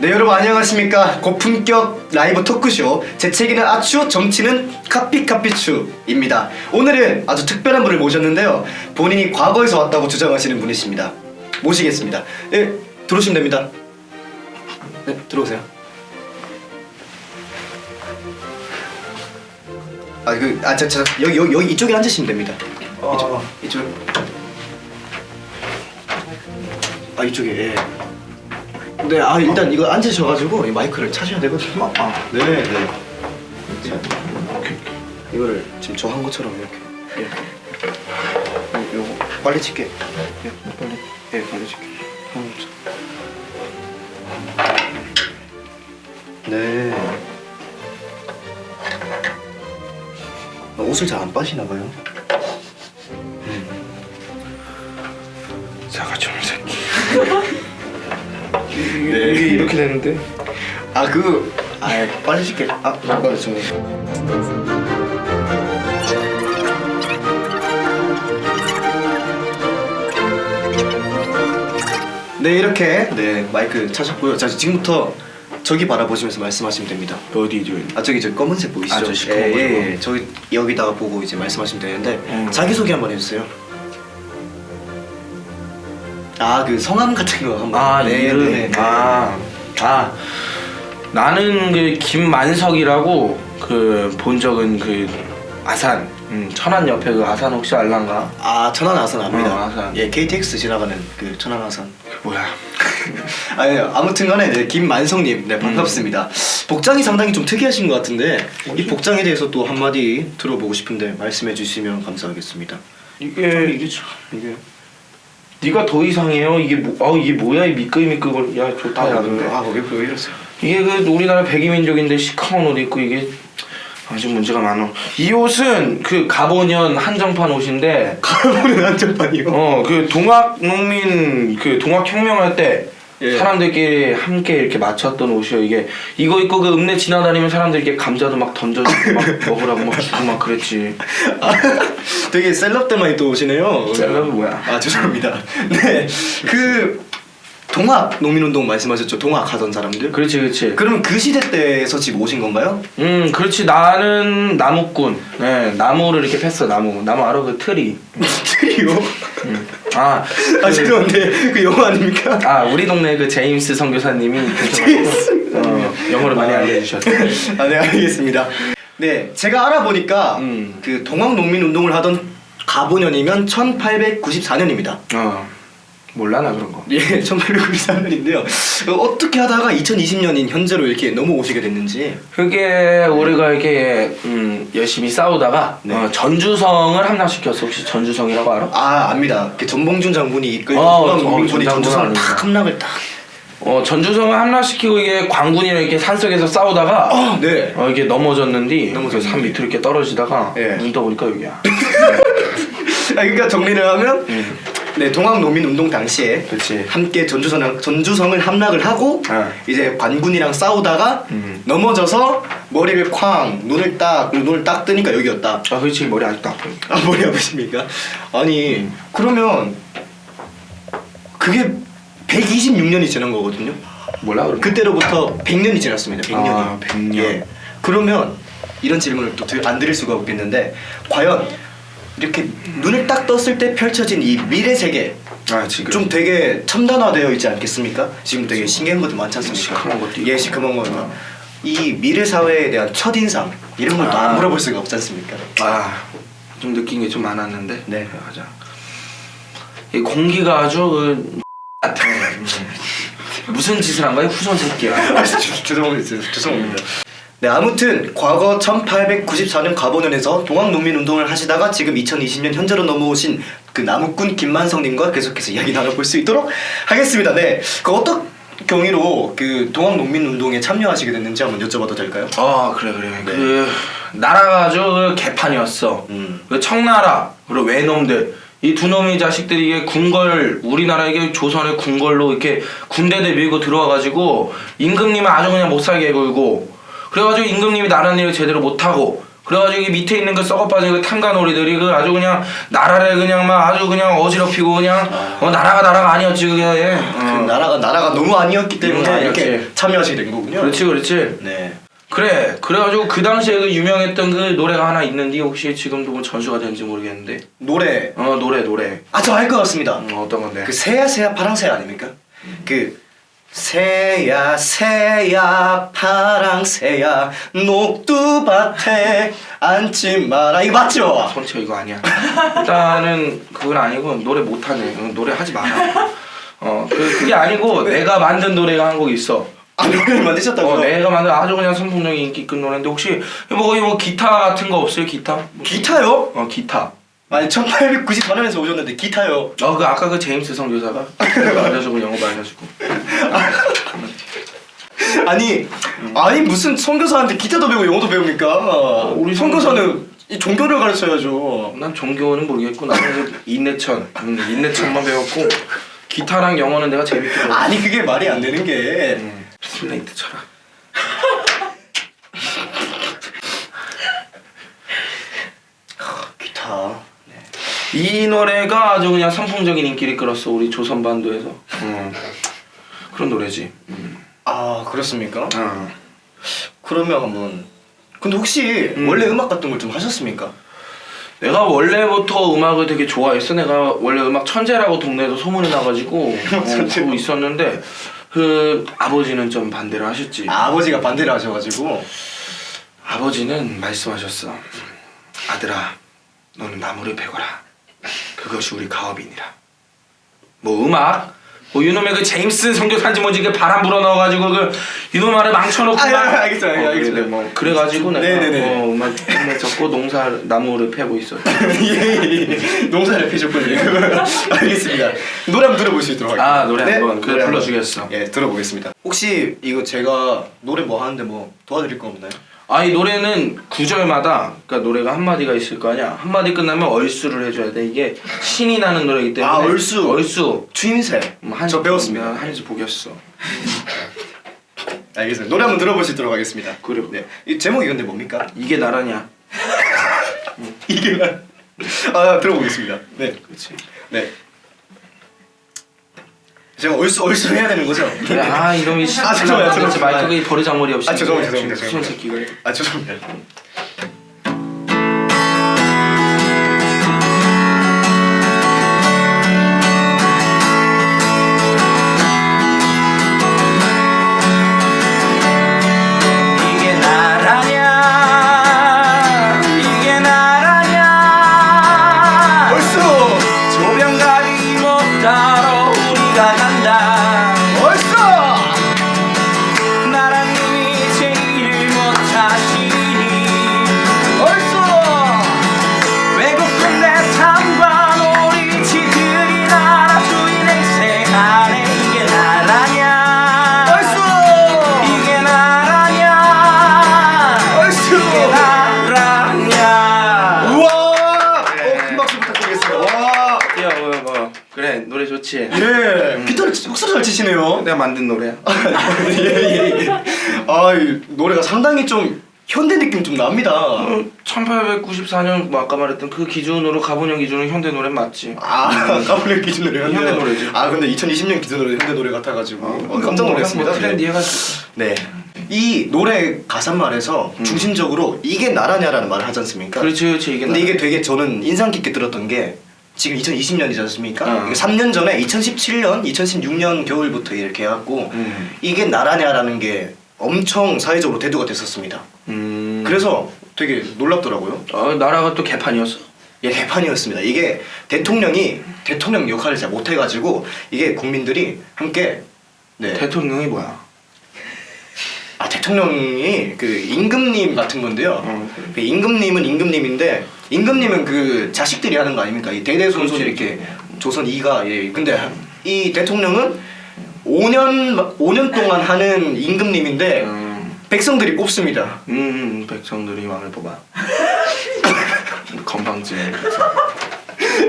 네 여러분 안녕하십니까? 고품격 라이브 토크쇼. 재채기는 아추 정치는 카피카피추입니다. 오늘은 아주 특별한 분을 모셨는데요. 본인이 과거에서 왔다고 주장하시는 분이십니다. 모시겠습니다. 예 들어오시면 됩니다. 네 들어오세요. 아그아저 저, 여기 여기 여기 이쪽에 앉으시면 됩니다. 이쪽 이쪽. 아 이쪽에 예. 네, 아 일단 이거 앉으셔가지고 이 마이크를 차셔야 되거든요. 아, 네, 네. 자, 이거를 지금 저 한 것처럼 이렇게. 예. 요, 요거 빨리 칠게. 예, 빨리. 예, 빨리 칠게. 네. 어, 옷을 잘 안 빠시나 봐요. 네. 이게 이렇게 되는데. 아 그, 아 빨리 칠게. 아, 빨리 좀. 네 이렇게 네 마이크 차셨고요. 자 지금부터 저기 바라보시면서 말씀하시면 됩니다. 어디죠? 아 저기 저 검은색 보이시죠? 아, 저 시커먼 예, 거 예, 저거. 예. 저기 여기다가 보고 이제 말씀하시면 되는데 음. 자기 소개 한번 해주세요. 아 그 성함 같은 거 한번. 아 네, 이름. 네, 네. 아, 아 나는 그 김만석이라고 그 본 적은 그 아산 음, 천안 옆에 그 아산 혹시 알란가? 아 천안 아산 압니다. 어, 아산. 예 KTX 지나가는 그 천안 아산. 그 뭐야? 아니 아무튼간에 네, 김만성님 네 반갑습니다. 복장이 상당히 좀 특이하신 것 같은데 이 복장에 대해서 또 한마디 들어보고 싶은데 말씀해 주시면 감사하겠습니다. 이게 이게 참 이게 네가 더 이상해요. 이게 뭐? 아 이게 뭐야 이 미끌미끌. 야 좋다. 야, 근데. 아 거기 왜 이러세요? 이게 그 우리나라 백이민족인데 시커먼 옷 입고 이게 아주 문제가 많어. 이 옷은 그 가보년 한정판 옷인데 가보는 한정판이요. 어 그 동학 농민 그 동학 혁명할 때 예. 사람들끼리 함께 이렇게 맞췄던 옷이요 이게 이거 입고 그 읍내 지나다니면 사람들 이렇게 감자도 막 던져주고 막 먹으라고 막 주고 막 그랬지 아, 되게 셀럽들만 또 오시네요. 셀럽은 뭐야? 아 죄송합니다. 네, 그 동학 농민운동 말씀하셨죠? 동학 하던 사람들. 그렇지 그렇지 그럼 그 시대 때에서 지금 오신 건가요? 음 그렇지 나는 나무꾼 네 나무를 이렇게 팼어 나무 나무 알아 그 트리 트리오? 음. 아, 아 죄송한데 그 영어 아닙니까? 아 우리 동네 그 제임스 선교사님이 제임스. 어, 영어를 많이 아, 알려주셨어 아, 네, 알겠습니다. 네, 제가 알아보니까 음. 그 동학 농민 운동을 하던 가보년이면 1894년입니다. 어 몰라 나 그런 거 예, 1894년인데요. 어떻게 하다가 2020년인 현재로 이렇게 넘어오시게 됐는지. 그게 우리가 이렇게 음, 열심히 싸우다가 네. 어, 전주성을 함락시켰어 혹시 전주성이라고 알아? 아, 압니다. 그 전봉준 장군이 이끌고 어, 어, 전주성을 딱 함락을 딱. 어 전주성을 함락시키고 이게 광군이랑 이렇게 산속에서 싸우다가 어, 네. 어, 이게 넘어졌는데 넘어졌는데. 산 밑으로 이렇게 떨어지다가 예. 눈 떠보니까 여기야 아, 그러니까 정리를 하면 음. 네, 동학 농민 운동 당시에 그렇지. 함께 전주성 전주성을 함락을 하고 어. 이제 관군이랑 싸우다가 음. 넘어져서 머리를 쾅 눈을 딱 눈을 딱 뜨니까 여기였다. 아 그렇지 머리 아직도 아파 아 머리 아프십니까? 아니 음. 그러면 그게 126년이 지난 거거든요. 몰라 거? 그때로부터 100년이 지났습니다. 100년이. 아, 100년. 예. 그러면 이런 질문을 또 안 드릴 수가 없겠는데 과연 이렇게 눈을 딱 떴을 때 펼쳐진 이 미래 세계 아 지금 좀 되게 첨단화되어 있지 않겠습니까? 지금 되게 신기한 것도 많지 않습니까? 시커먼 것도 예, 있고. 시커먼 거. 이 미래 사회에 대한 첫 인상 이런 걸또 안 아. 물어볼 수가 없지 않습니까? 아좀 느낀 게 좀 많았는데 네. 가자 이 공기가 아주 그 같아 무슨 짓을 한 거야 후손 새끼야 아, 죄- 죄송합니다. 죄송합니다. 네, 아무튼 과거 1894년 가보년에서 동학농민운동을 하시다가 지금 2020년 현재로 넘어오신 그 나무꾼 김만성님과 계속해서 이야기 나눠볼 수 있도록 하겠습니다. 네, 그 어떤 경위로 그 동학농민운동에 참여하시게 됐는지 한번 여쭤봐도 될까요? 아 그래 그래 네. 그 나라가 아주 그 개판이었어 음. 그 청나라 그리고 외놈들 이 두 놈의 자식들이 이게 궁궐 우리나라에게 조선의 궁궐로 이렇게 군대들 밀고 들어와가지고 임금님은 아주 그냥 못 살게 굴고 그래가지고 임금님이 나라는 일을 제대로 못하고 그래가지고 이 밑에 있는 그 썩어 빠진 그 탐관오리들이 그 아주 그냥 나라를 그냥 막 아주 그냥 어지럽히고 그냥 어 나라가 나라가 아니었지 그게 예. 그 어. 나라가 나라가 너무 아니었기 때문에 음, 이렇게. 참여하시게 된 거군요. 그렇지 그렇지 네. 그래 그래가지고 그 당시에 그 유명했던 그 노래가 하나 있는데 혹시 지금도 뭐 전수가 되는지 모르겠는데 노래 어 노래 노래 아 저 알 것 같습니다. 음, 어떤 건데 그 새야 새야 파랑새야 아닙니까? 그 새야 새야 파랑새야 녹두밭에 앉지 마라. 이거 맞죠? 손채 이거 아니야. 일단은 그건 아니고 노래 못하네. 응, 노래 하지 마라. 어 그, 그게 아니고 내가 만든 노래가 한 곡 있어. 아 노래를 만드셨다고요? 어, 내가 만든 아주 그냥 선풍적인 인기급 노래인데 혹시 뭐 뭐 기타 같은 거 없어요? 기타? 기타요? 어 기타 아니 1894년에서 오셨는데 기타요? 어 그 아까 그 제임스 선교사가? 그거 알려주고 영어 알려주고. 아니 아니 무슨 선교사한테 기타도 배우고 영어도 배웁니까? 우리 선교사는 이 종교를 가르쳐야죠. 난 종교는 모르겠고 나는 그 인내천 음, 인내천만 배웠고 기타랑 영어는 내가 재밌게 배웠고 아니 그게 말이 안 되는 게. 음, 슬레이트 쳐라 기타. 네. 이 노래가 아주 그냥 선풍적인 인기를 끌었어 우리 조선 반도에서 음, 그런 노래지 아 그렇습니까? 어. 그러면 한번 근데 혹시 음. 원래 음악 같은 걸 좀 하셨습니까? 내가 원래부터 음악을 되게 좋아했어. 내가 원래 음악 천재라고 동네에서 소문이 나가지고 어, 있었는데 그 아버지는 좀 반대를 하셨지. 아버지가 반대를 하셔가지고 아버지는 말씀하셨어. 아들아, 너는 나무를 베거라. 그것이 우리 가업이니라. 뭐 음악? 뭐 이놈의 그 제임스 선교사인지 뭐지 그 바람 불어 넣어가지고 그 이놈 말을 망쳐놓고 아, 막- 아, 알겠어요, 어, 그래. 뭐 그래가지고 내가 네네네. 어, 음악 음악 적고 농사 나무를 패고 있었지. 예, 예. 농사를 피셨군요. 알겠습니다. 노래 한번 들어볼 수 있도록 하겠습니다. 아, 노래 한번 노래 한번. 불러주겠어. 예, 들어보겠습니다. 혹시 이거 제가 노래 뭐 하는데 뭐 도와드릴 거 없나요? 아 이 노래는 구절마다 그러니까 노래가 한 마디가 있을 거 아니야 한 마디 끝나면 얼수를 해줘야 돼 이게 신이 나는 노래이기 때문에 아, 얼수. 얼수 추임새. 음, 한- 저 배웠습니다. 한지 보겠어 알겠습니다. 노래 한번 있도록 하겠습니다. 그래. 네. 이 제목이 근데 뭡니까? 이게 나라냐 이게 나- 아 들어보겠습니다. 네. 그렇지 네. 제가 얼쑤 얼쑤 해야 되는 거죠? 그래, 아 이놈이 아, 죄송해요, 진짜 죄송해요. 마이크가 버리장머리 없이 아, 죄송해요, 죄송해요, 무슨 죄송해요. 새끼가 아 죄송합니다. 치시네요. 내가 만든 노래야 예, 예, 예. 아, 이 노래가 상당히 좀 현대 느낌 좀 납니다. 어, 1894년 뭐 아까 말했던 그 기준으로 가본형 기준으로 현대 노래 맞지 아, 가브리엘 기준으로 현대, 현대 노래지. 아, 근데 2020년 기준으로 현대 노래 같아가지고 어, 깜짝 놀랐습니다. 뭐 트렌디 네. 해가지고 네. 이 노래 가사말에서 중심적으로 이게 나라냐라는 말을 하지 않습니까? 그렇지 그렇지 이게 근데 나- 이게 되게 저는 인상 깊게 들었던 게 지금 2020년이지 않습니까? 어. 이게 3년 전에 2017년, 2016년 겨울부터 이렇게 해갖고 음. 이게 나라냐라는 게 엄청 사회적으로 대두가 됐었습니다. 음. 그래서 되게 놀랍더라고요. 어, 나라가 또 개판이었어 예, 개판이었습니다. 이게 대통령이 대통령 역할을 잘 못해가지고 이게 국민들이 함께 네. 대통령이 뭐야 아 대통령이 그 임금님 같은 건데요. 어. 그 임금님은 임금님인데 임금님은 그 자식들이 하는 거 아닙니까? 이 대대손손 그렇지. 이렇게 조선 이가 예. 근데 이 대통령은 5년 5년 동안 하는 임금님인데 음, 백성들이 뽑습니다. 음, 음 백성들이 왕을 뽑아 건방지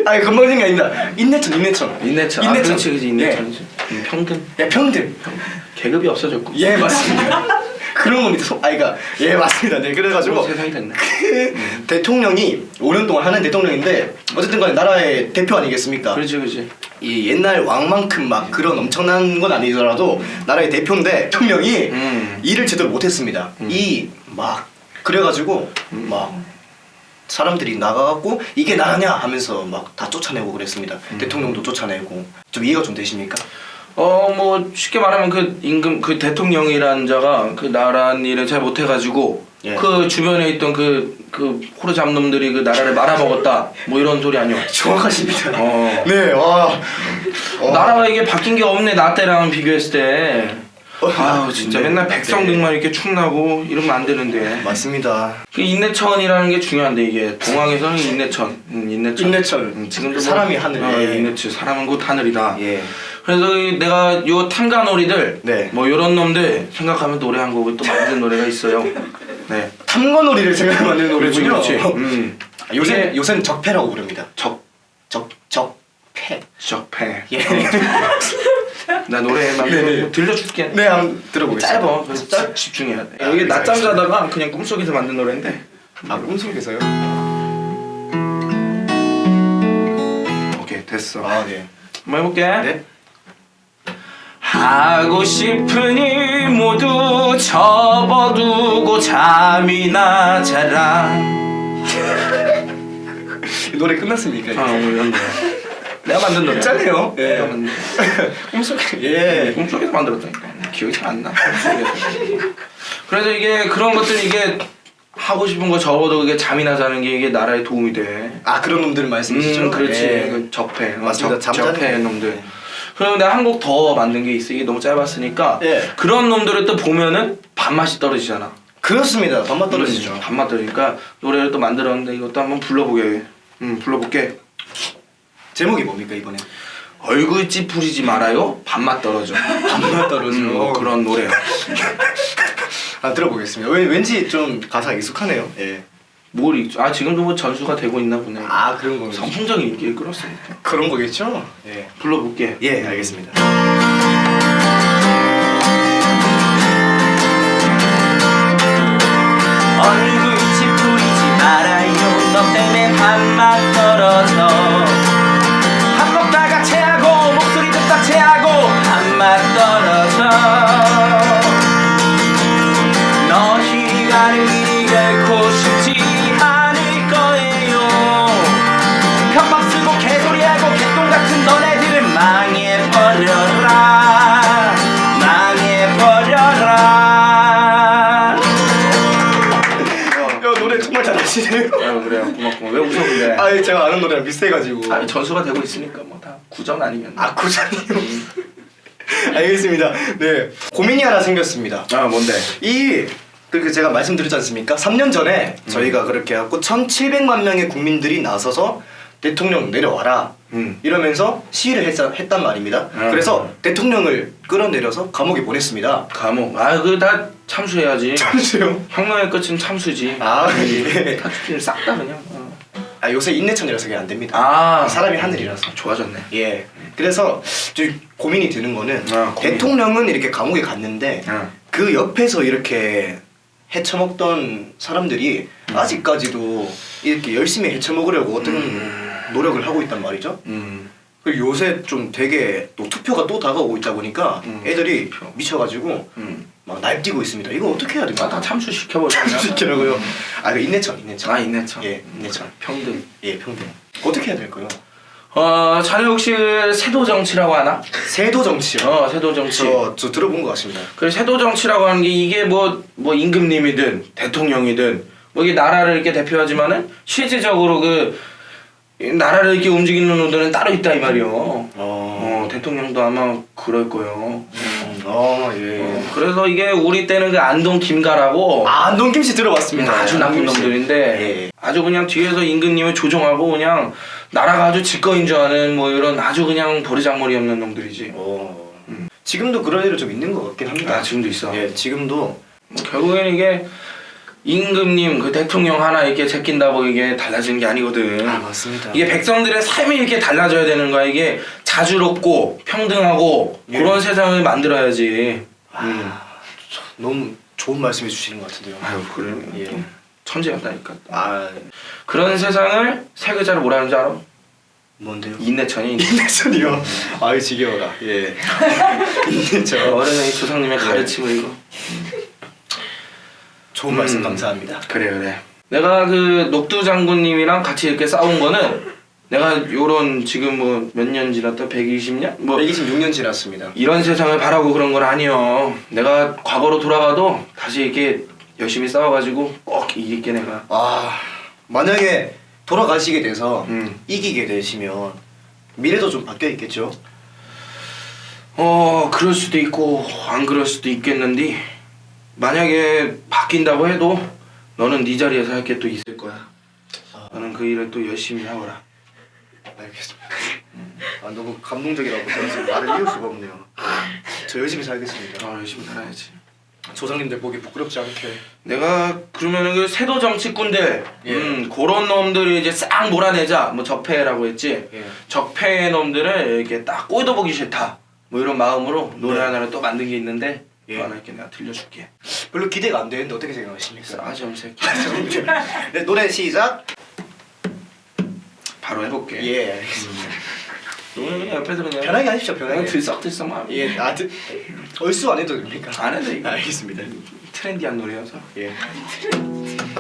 아니 건방진 게 아닙니다. 인내천 인내천. 인내천 아 인내천. 그렇지 그렇지 인내천이지 음, 평등 예, 평등. 계급이 없어졌고 예 맞습니다. 그런 겁니다. 소- 아, 그러니까 예 맞습니다. 네 그래가지고 세상이 됐네. 그 대통령이 5년 동안 하는 대통령인데 어쨌든 간에 나라의 대표 아니겠습니까? 그렇지 그렇지. 이 옛날 왕만큼 막 그런 엄청난 건 아니더라도 나라의 대표인데 대통령이 음. 일을 제대로 못했습니다. 음. 이막 그래가지고 막 사람들이 나가갖고 이게 나냐 하면서 막 다 쫓아내고 그랬습니다. 음. 대통령도 쫓아내고 좀 이해가 좀 되십니까? 어 뭐 쉽게 말하면 그 임금 그 대통령이라는 자가 그 나라는 일을 잘 못해가지고 예. 그 주변에 있던 그 그 호르 잡놈들이 그 나라를 말아먹었다 뭐 이런 소리 아니요. 정확하십니다. 어. 네, 와. 어. 나라가 이게 바뀐 게 없네 나 때랑 비교했을 때. 어, 아우 진짜 네. 맨날 백성들만 이렇게 축나고 이러면 안 되는데. 맞습니다. 그 인내천이라는 게 중요한데 이게 동항에서는 인내천, 음, 인내천. 인내천. 음, 지금도 뭐- 사람이 하늘. 어, 예. 인내천. 사람은 곧 하늘이다. 예. 그래서 이 내가 요 탐가놀이들 네. 뭐 요런 놈들 생각하면 노래 한 곡을 또 만든 노래가 있어요. 네. 탐관놀이를 생각하는 그렇지 노래군요. 그렇지. 음. 요새 요새는 적패라고 부릅니다. 적 적 적패. 적패. 예. 나 노래만 네네. 뭐 들려줄게. 네, 한번 들어보겠습니다. 짧아. 그래서 짧 집중해야 돼. 아, 여기 네, 낮잠 알겠습니다. 자다가 그냥 꿈속에서 만든 노래인데. 아 꿈속에서요? 오케이 됐어. 아 네. 한번 해볼게. 네. 하고 싶으니 모두 접어두고 잠이나 자라. 노래 끝났습니까? 아, 오늘. 내가 만든 노래. 짜네요. 내가 예. 만든 꿈속에 예. 꿈속에서 만들었다니까. 기억이 잘 안 나. 꿈속에서. 그래서 이게 그런 것들 이게 하고 싶은 거 접어도 이게 잠이나 자는 게 이게 나라에 도움이 돼. 아 그런 놈들 말씀이시죠? 음, 그렇지. 예. 그 적폐. 어, 맞습니다. 적, 잠자는 거. 놈들. 네. 그럼 내가 한 곡 더 만든 게 있어. 이게 너무 짧았으니까. 예. 그런 놈들을 또 보면은 밥맛이 떨어지잖아. 그렇습니다. 밥맛 떨어지죠. 음, 밥맛 떨어지니까 노래를 또 만들었는데 이것도 한번 불러보게. 음, 불러볼게. 제목이 뭡니까 이번에? 얼굴 찌푸리지 말아요. 밥맛 떨어져. 밥맛 떨어져. 음, 뭐 그런 노래요. 아 들어보겠습니다. 왜, 왠지 좀 가사 익숙하네요. 예. 뭘 읽? 아 지금도 뭐 전수가 되고 있나 보네. 아 그런 거 선풍적인 인기를 끌었으니까. 그런 거겠죠? 예. 불러볼게. 예 알겠습니다. 얼굴 찌푸리지 말아요. 너 때문에 밥맛 떨어져. 밥 먹다가 체하고 목소리 듣다 체하고 밥맛 떨어져. 너 시간을 미리 결코 아 예, 제가 아는 노래랑 비슷해가지고. 아 전수가 되고 있으니까 뭐 다 구전 아니면 아 구장이요. 알겠습니다. 네 고민이 하나 생겼습니다. 아 뭔데 이 그렇게 제가 말씀드렸지 않습니까? 3년 전에 저희가 그렇게 해갖고 1,700만 명의 국민들이 나서서 대통령 내려와라 음. 이러면서 시위를 했, 했단 말입니다. 음. 그래서 대통령을 끌어내려서 감옥에 보냈습니다. 감옥 아그다 참수해야지 참으세요. 혁명의 끝은 참수지 아, 예. 다 죽기를 싹 다 그냥 어. 아 요새 인내천이라서 그게 안 됩니다. 아 사람이 하늘이라서. 좋아졌네 예. 그래서 좀 고민이 드는 거는 아, 고민. 대통령은 이렇게 감옥에 갔는데 응. 그 옆에서 이렇게 헤쳐먹던 사람들이 아직까지도 이렇게 열심히 헤쳐먹으려고 어떤 노력을 하고 있단 말이죠. 음. 그리고 요새 좀 되게 또 투표가 또 다가오고 있다 보니까 음. 애들이. 미쳐가지고 음. 막 날뛰고 있습니다. 이거 어떻게 해야 아, 다? 참수시켜버려 시키라고요. 아, 그 인내천, 인내천. 아 인내천 예, 인내천. 평등 예, 평등. 어떻게 해야 될까요? 어 자네 혹시 세도 정치라고 하나? 세도 정치요. 어 세도 정치 저, 저 들어본 것 같습니다. 그 세도 정치라고 하는 게 이게 뭐 뭐 임금님이든 대통령이든 뭐 이게 나라를 이렇게 대표하지만은 실질적으로 그 나라를 이렇게 움직이는 놈들은 따로 있다 이 말이요. 어, 어 대통령도 아마 그럴 거요. 어, 예. 어, 그래서 이게 우리 때는 그 안동 김가라고 아, 안동김 씨 들어봤습니다. 아주 나쁜 안동김 씨. 놈들인데 예. 아주 그냥 뒤에서 임금님을 조종하고 그냥 나라가 아주 질거인 줄 아는 뭐 이런 아주 그냥 버리장머리 없는 놈들이지. 어. 지금도 그런 애들 좀 있는 것 같긴 합니다. 아 지금도 있어. 예, 지금도 뭐 결국에는 이게 임금님 그 대통령 하나 이렇게 제낀다고 이게 달라지는 게 아니거든. 아, 맞습니다. 이게 백성들의 삶이 이렇게 달라져야 되는 거야. 이게 자주롭고 평등하고 예. 그런 세상을 만들어야지. 음. 너무 좋은 말씀 해 주시는 것 같은데요. 아유 그래 예. 천재였다니까. 아 그런 세상을 세 글자로 뭐라는 줄 알아? 뭔데요? 인내천이 인내. 인내천이요. 아유 지겨워라. 예. 인내천. 어른의 조상님의 네. 가르침을 이거. 좋은 말씀 음. 감사합니다. 그래 그래. 내가 그 녹두 장군님이랑 같이 이렇게 싸운 거는 내가 요런 지금 뭐 몇 년 지났다 120년 뭐 126년 지났습니다. 이런 세상을 바라고 그런 건 아니요. 내가 과거로 돌아가도 다시 이렇게 열심히 싸워가지고 꼭 이길게 내가. 아 만약에 돌아가시게 돼서 음. 이기게 되시면 미래도 좀 바뀌어 있겠죠. 어 그럴 수도 있고 안 그럴 수도 있겠는데 만약에 바뀐다고 해도 너는 네 자리에서 할 게 또 있을 거야. 너는 그 일을 또 열심히 하거라. 알겠습니다. 아 너무 감동적이라고 제가 지금 말을 이을 수가 없네요. 저 열심히 살겠습니다. 어 열심히 살아야지. 조상님들 보기 부끄럽지 않게. 내가 그러면은 그 세도 정치꾼들, 예. 음 그런 놈들을 이제 싹 몰아내자. 뭐 적폐라고 했지. 예. 적폐 놈들을 이렇게 딱 꼴도 보기 싫다. 뭐 이런 마음으로 노래 네. 하나를 또 만든 게 있는데 예. 또 하나 이렇게 내가 들려줄게. 별로 기대가 안 되는데 어떻게 생각하십니까? 싸지 엄새끼. 네, 노래 시작. 바로 해볼게. 예. 알겠습니다. 너는 옆에서 그냥 편하게 하십시오. 그냥 편하게. 들썩들썩만. 예. 아, 드, 얼쑤 안 해도 됩니까? 안 해도 이거. 알겠습니다. 트렌디한 노래여서. 예.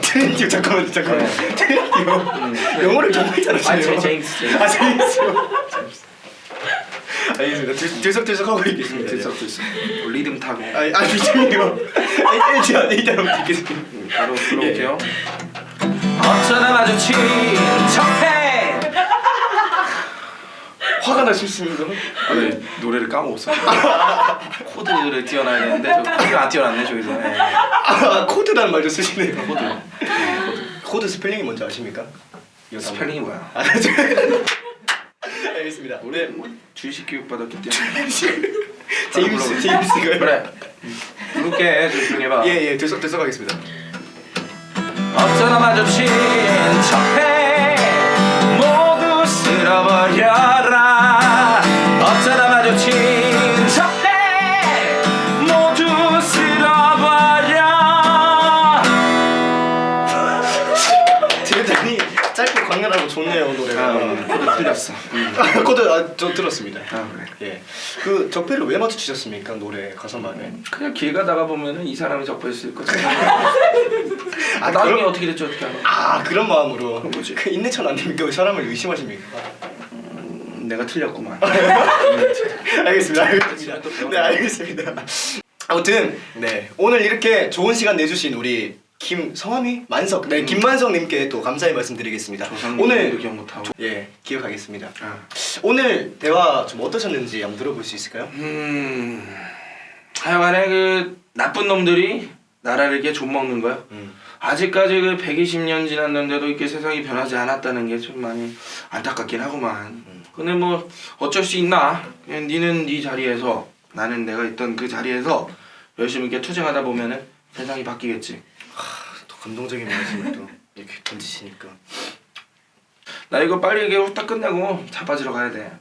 트렌디요 잠깐만요 잠깐만요. 트렌디요. 영어를 정말 아, 잘하시네요. 제, 제임스. 제임스. 아 제임스요. 알겠습니다. 들- 들썩들썩 하고 있겠습니다. 들썩들썩. 리듬 타고. 아. 아니 일지 안 일단 듣겠습니다. 바로 불러올게요. 어쩌다 마주친 화가 나십습니다. 아, 네, 노래를 까먹었어. 코드를 띄워놔야 되는데 저 코드를 안 띄워놨네 저기서. 네. 아 코드라는 말도 쓰시네요. 코드. 코드 스펠링이 뭔지 아십니까? 이 스펠링이 뭐야? 아, 저- 알겠습니다. 노래 뭐 주식 교육 받았기 때문에. 제임스 제임스가요. 그래. 부를게 조용히 해봐. 예예 들썩 들썩 하겠습니다. 어쩌다 마주친 적폐 모두 쓸어버려 좋네요 노래가. 아, 코드 틀렸어 아, 코드 아 저 들었습니다. 아 그래 예. 그 적폐를 왜 맞추셨습니까 노래 가사만에? 그냥 길 가다가 보면은 이 사람이 적폐했을 거지 아, 나중에 그럼- 어떻게 됐죠 어떻게 알아 아 그런 마음으로. 그런 거지. 그 인내천 안 됩니까? 왜 사람을 의심하십니까? 음, 내가 틀렸구만 알겠습니다. 알겠습니다. 네 알겠습니다. 아무튼 네 오늘 이렇게 좋은 시간 내주신 우리 김 성함이 만석 네 김만석님께 또 감사의 말씀드리겠습니다. 조상님도 오늘 기억 못하고 예 기억하겠습니다. 아. 오늘 대화 좀 어떠셨는지 한번 들어볼 수 있을까요? 음 하여간에 그 나쁜 놈들이 나라를 이렇게 좀먹는 거야 음. 아직까지 그 120년 지났는데도 이렇게 세상이 변하지 않았다는 게 좀 많이 안타깝긴 하구만. 근데 뭐 어쩔 수 있나? 그냥 니는 네 자리에서 나는 내가 있던 그 자리에서 열심히 이렇게 투쟁하다 보면은 세상이 바뀌겠지. 또 감동적인 말씀을 또 이렇게 던지시니까 나 이거 빨리 이게 후딱 끝내고 자빠지러 가야 돼.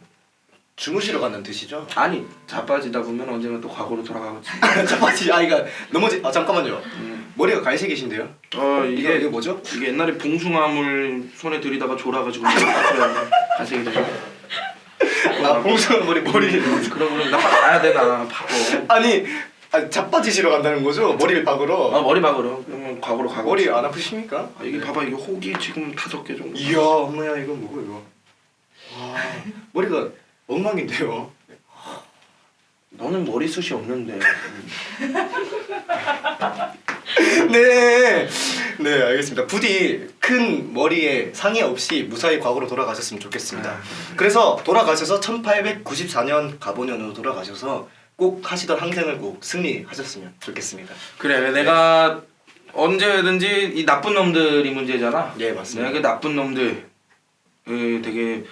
주무시러 가는 뜻이죠? 아니 자빠지다 보면 언젠가 또 과거로 돌아가겠지. 잠깐만 아이가 넘어지 아 잠깐만요 음. 머리가 갈색이신데요? 어 이게 이게 뭐죠? 이게 옛날에 봉숭아물 손에 들이다가 졸아가지고 가색이 되죠. 아 봉숭아 머리 머리를 그럼 그럼 나 가야 돼 나 바보. 아니 아, 자빠지시러 간다는 거죠? 머리를 박으러? 아 머리 박으러. 그러면 과거로 가고 머리 안 아프십니까? 아, 이게 봐봐 이게 혹이 지금 다섯 개 정도 이야 어머야 이거 뭐고 이거? 와 머리가 엉망인데요? 너는 머리숱이 없는데. 네, 네 알겠습니다. 부디 큰 머리에 상의 없이 무사히 과거로 돌아가셨으면 좋겠습니다. 아, 그래서 돌아가셔서 1894년 가보년으로 돌아가셔서 꼭 하시던 항생을 꼭 승리하셨으면 좋겠습니다. 그래 내가 언제든지 이 나쁜 놈들이 문제잖아 예, 맞습니다. 내가 그 나쁜 놈들 그 되게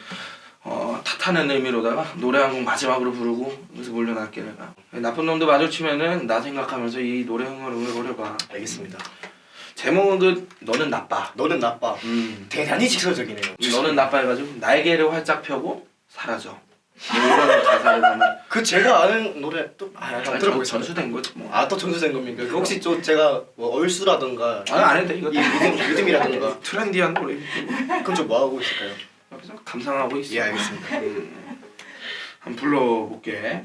어, 탓하는 의미로다가 노래 한 곡 마지막으로 부르고 그래서 몰려날게 내가 나쁜 놈들 마주치면은 나 생각하면서 이 노래 흥얼흥얼 거려봐 알겠습니다. 제목은 그 너는 나빠 너는 나빠. 음. 대단히 직설적이네요. 너는 나빠 해가지고 날개를 활짝 펴고 사라져 이런 가사를 담은 그 제가 아는 노래 또 아, 전- 들어보겠습니다. 전수된 거지 뭐. 아 또 전수된 겁니까? 그 혹시 또 제가 뭐 얼쑤라든가 아니 안 했다 이거 이 리듬 리듬이라든가 트렌디한 노래 그럼 저 뭐 하고 있을까요? 여기서 감상하고 있어. 예 알겠습니다. 음. 한번 불러볼게.